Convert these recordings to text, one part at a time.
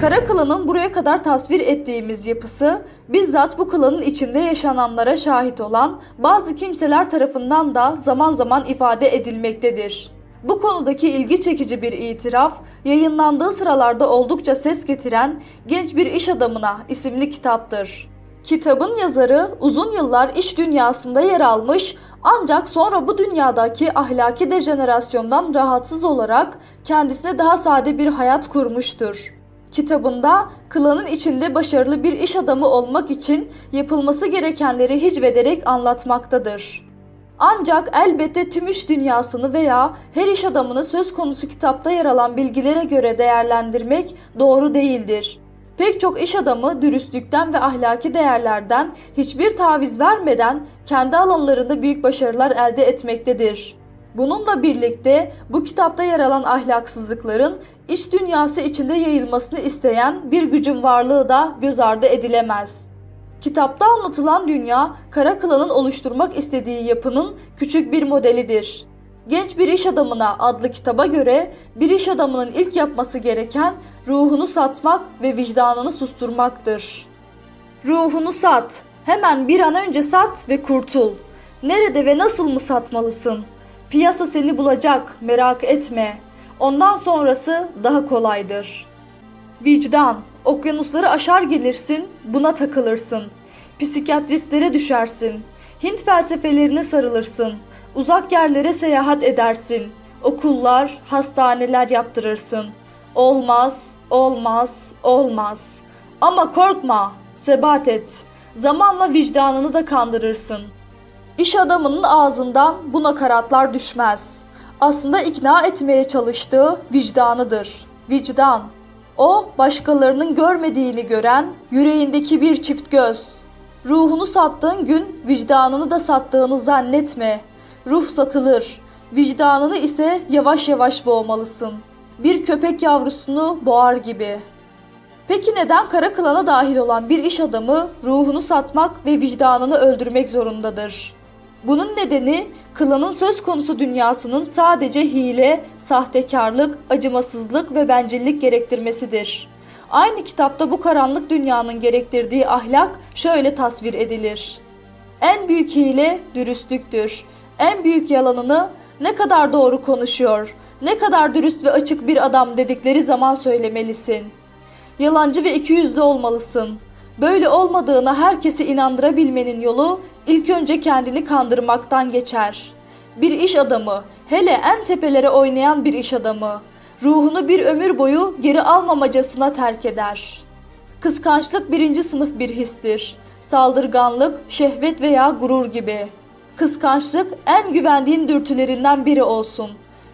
Kara klanın buraya kadar tasvir ettiğimiz yapısı bizzat bu klanın içinde yaşananlara şahit olan bazı kimseler tarafından da zaman zaman ifade edilmektedir. Bu konudaki ilgi çekici bir itiraf yayınlandığı sıralarda oldukça ses getiren Genç Bir İş Adamına isimli kitaptır. Kitabın yazarı uzun yıllar iş dünyasında yer almış ancak sonra bu dünyadaki ahlaki dejenerasyondan rahatsız olarak kendisine daha sade bir hayat kurmuştur. Kitabında klanın içinde başarılı bir iş adamı olmak için yapılması gerekenleri hicvederek anlatmaktadır. Ancak elbette tüm iş dünyasını veya her iş adamını söz konusu kitapta yer alan bilgilere göre değerlendirmek doğru değildir. Pek çok iş adamı dürüstlükten ve ahlaki değerlerden hiçbir taviz vermeden kendi alanlarında büyük başarılar elde etmektedir. Bununla birlikte bu kitapta yer alan ahlaksızlıkların iş dünyası içinde yayılmasını isteyen bir gücün varlığı da göz ardı edilemez. Kitapta anlatılan dünya, Kara Klan'ın oluşturmak istediği yapının küçük bir modelidir. Genç bir iş adamına adlı kitaba göre bir iş adamının ilk yapması gereken ruhunu satmak ve vicdanını susturmaktır. Ruhunu sat. Hemen bir an önce sat ve kurtul. Nerede ve nasıl mı satmalısın? Piyasa seni bulacak, merak etme. Ondan sonrası daha kolaydır. Vicdan. Okyanusları aşar gelirsin, buna takılırsın. Psikiyatristlere düşersin. Hint felsefelerine sarılırsın. Uzak yerlere seyahat edersin. Okullar, hastaneler yaptırırsın. Olmaz, olmaz, olmaz. Ama korkma, sebat et. Zamanla vicdanını da kandırırsın. İş adamının ağzından bu nakaratlar düşmez. Aslında ikna etmeye çalıştığı vicdanıdır. Vicdan. O başkalarının görmediğini gören yüreğindeki bir çift göz. Ruhunu sattığın gün vicdanını da sattığını zannetme. Ruh satılır. Vicdanını ise yavaş yavaş boğmalısın. Bir köpek yavrusunu boğar gibi. Peki neden kara klana dahil olan bir iş adamı ruhunu satmak ve vicdanını öldürmek zorundadır? Bunun nedeni klanın söz konusu dünyasının sadece hile, sahtekarlık, acımasızlık ve bencillik gerektirmesidir. Aynı kitapta bu karanlık dünyanın gerektirdiği ahlak şöyle tasvir edilir. En büyük hile dürüstlüktür. En büyük yalanını ne kadar doğru konuşuyor, ne kadar dürüst ve açık bir adam dedikleri zaman söylemelisin. Yalancı ve ikiyüzlü olmalısın. Böyle olmadığına herkesi inandırabilmenin yolu ilk önce kendini kandırmaktan geçer. Bir iş adamı, hele en tepelere oynayan bir iş adamı, ruhunu bir ömür boyu geri almamacasına terk eder. Kıskançlık birinci sınıf bir histir. Saldırganlık, şehvet veya gurur gibi. Kıskançlık en güvendiğin dürtülerinden biri olsun.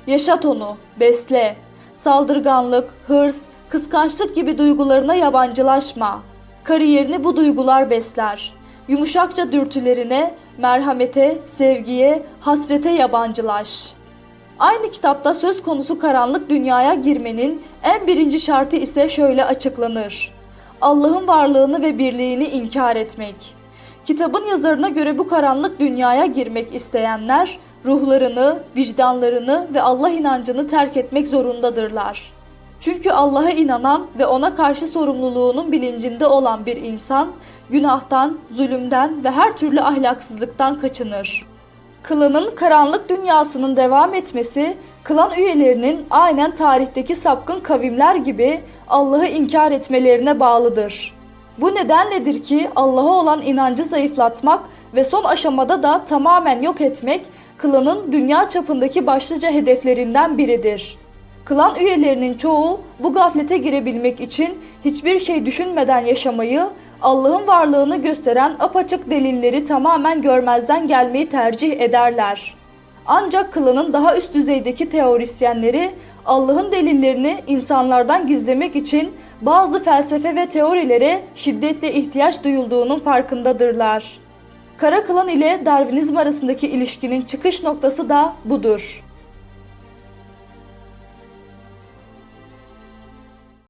Yaşat onu, besle. Saldırganlık, hırs, kıskançlık gibi duygularına yabancılaşma. Kariyerini bu duygular besler. Yumuşakça dürtülerine, merhamete, sevgiye, hasrete yabancılaş. Aynı kitapta söz konusu karanlık dünyaya girmenin en birinci şartı ise şöyle açıklanır. Allah'ın varlığını ve birliğini inkar etmek. Kitabın yazarına göre bu karanlık dünyaya girmek isteyenler ruhlarını, vicdanlarını ve Allah inancını terk etmek zorundadırlar. Çünkü Allah'a inanan ve ona karşı sorumluluğunun bilincinde olan bir insan günahtan, zulümden ve her türlü ahlaksızlıktan kaçınır. Klanın karanlık dünyasının devam etmesi, klan üyelerinin aynen tarihteki sapkın kavimler gibi Allah'ı inkar etmelerine bağlıdır. Bu nedenledir ki Allah'a olan inancı zayıflatmak ve son aşamada da tamamen yok etmek klanın dünya çapındaki başlıca hedeflerinden biridir. Klan üyelerinin çoğu bu gaflete girebilmek için hiçbir şey düşünmeden yaşamayı, Allah'ın varlığını gösteren apaçık delilleri tamamen görmezden gelmeyi tercih ederler. Ancak klanın daha üst düzeydeki teorisyenleri Allah'ın delillerini insanlardan gizlemek için bazı felsefe ve teorilere şiddetle ihtiyaç duyulduğunun farkındadırlar. Kara klan ile Darwinizm arasındaki ilişkinin çıkış noktası da budur.